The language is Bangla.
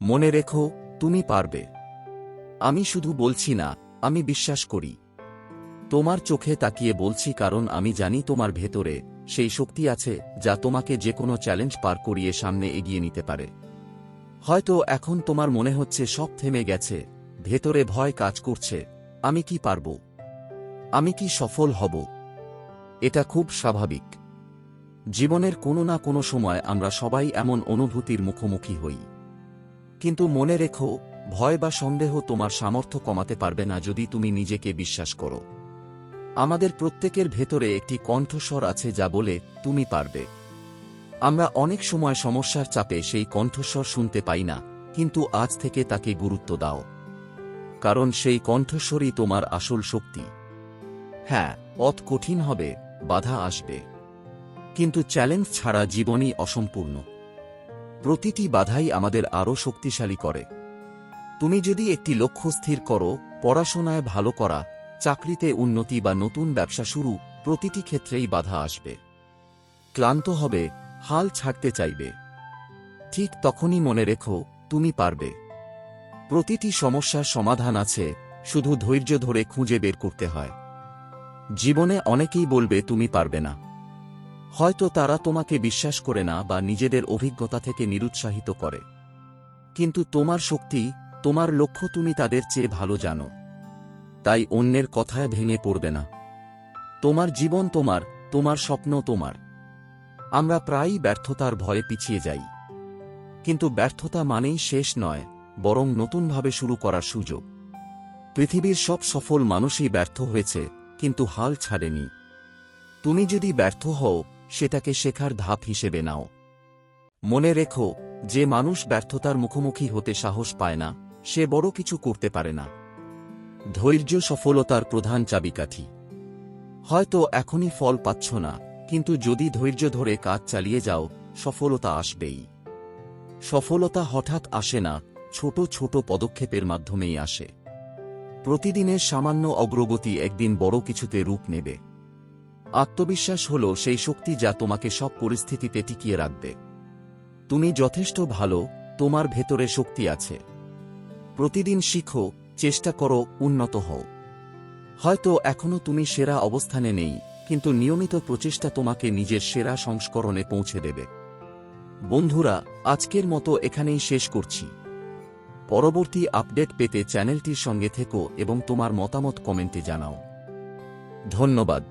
মনে রেখো, তুমি পারবে। আমি শুধু বলছি না, আমি বিশ্বাস করি। তোমার চোখে তাকিয়ে বলছি কারণ আমি জানি তোমার ভেতরে সেই শক্তি আছে যা তোমাকে যে কোনো চ্যালেঞ্জ পার করিয়ে সামনে এগিয়ে নিতে পারে। হয়তো এখন তোমার মনে হচ্ছে সব থেমে গেছে, ভেতরে ভয় কাজ করছে, আমি কি পারব? আমি কি সফল হব? এটা খুব স্বাভাবিক। জীবনের কোনো না কোনো সময় আমরা সবাই এমন অনুভূতির মুখোমুখি হই। কিন্তু মনে রেখো, ভয় বা সন্দেহ তোমার সামর্থ্য কমাতে পারবে না যদি তুমি নিজেকে বিশ্বাস করো। আমাদের প্রত্যেকের ভেতরে একটি কণ্ঠস্বর আছে যা বলে, তুমি পারবে। আমরা অনেক সময় সমস্যার চাপে সেই কণ্ঠস্বর শুনতে পাই না, কিন্তু আজ থেকে তাকে গুরুত্ব দাও। কারণ সেই কণ্ঠস্বরই তোমার আসল শক্তি। হ্যাঁ পথ কঠিন হবে, বাধা আসবে। কিন্তু চ্যালেঞ্জ ছাড়া জীবনই অসম্পূর্ণ। প্রতিটি বাধাই আমাদের আরও শক্তিশালী করে। তুমি যদি একটি লক্ষ্য স্থির করো, পড়াশোনায় ভালো করা, চাকরিতে উন্নতি বা নতুন ব্যবসা শুরু, প্রতিটি ক্ষেত্রেই বাধা আসবে। ক্লান্ত হবে, হাল ছাড়তে চাইবে। ঠিক তখনই মনে রেখো, তুমি পারবে। প্রতিটি সমস্যার সমাধান আছে, শুধু ধৈর্য ধরে খুঁজে বের করতে হয়। জীবনে অনেকেই বলবে, তুমি পারবে না। হয়তো তারা তোমাকে বিশ্বাস করে না বা নিজেদের অভিজ্ঞতা থেকে নিরুৎসাহিত করে। কিন্তু তোমার শক্তি, তোমার লক্ষ্য তুমি তাদের চেয়ে ভালো জানো। তাই অন্যের কথায় ভেঙে পড়বে না। তোমার জীবন তোমার তোমার স্বপ্ন তোমার। আমরা প্রায়ই ব্যর্থতার ভয়ে পিছিয়ে যাই। কিন্তু ব্যর্থতা মানেই শেষ নয়, বরং নতুনভাবে শুরু করার সুযোগ। পৃথিবীর সব সফল মানুষই ব্যর্থ হয়েছে, কিন্তু হাল ছাড়েনি। তুমি যদি ব্যর্থ হও সেটাকে শেখার ধাপ হিসেবে নাও। মনে রেখো, যে মানুষ ব্যর্থতার মুখোমুখি হতে সাহস পায় না, সে বড় কিছু করতে পারে না। ধৈর্য সফলতার প্রধান চাবিকাঠি। হয়তো এখনই ফল পাচ্ছ না, কিন্তু যদি ধৈর্য ধরে কাজ চালিয়ে যাও, সফলতা আসবেই। সফলতা হঠাৎ আসে না, ছোট ছোট পদক্ষেপের মাধ্যমেই আসে। প্রতিদিনের সামান্য অগ্রগতি একদিন বড় কিছুতে রূপ নেবে। আত্মবিশ্বাস হল সেই শক্তি যা তোমাকে সব পরিস্থিতিতে টিকিয়ে রাখবে। তুমি যথেষ্ট ভালো, তোমার ভেতরে শক্তি আছে। প্রতিদিন শিখো, চেষ্টা করো, উন্নত হও। হয়তো এখনও তুমি সেরা অবস্থানে নেই, কিন্তু নিয়মিত প্রচেষ্টা তোমাকে নিজের সেরা সংস্করণে পৌঁছে দেবে। বন্ধুরা, আজকের মতো এখানেই শেষ করছি। পরবর্তী আপডেট পেতে চ্যানেলটির সঙ্গে থেকো এবং তোমার মতামত কমেন্টে জানাও। ধন্যবাদ।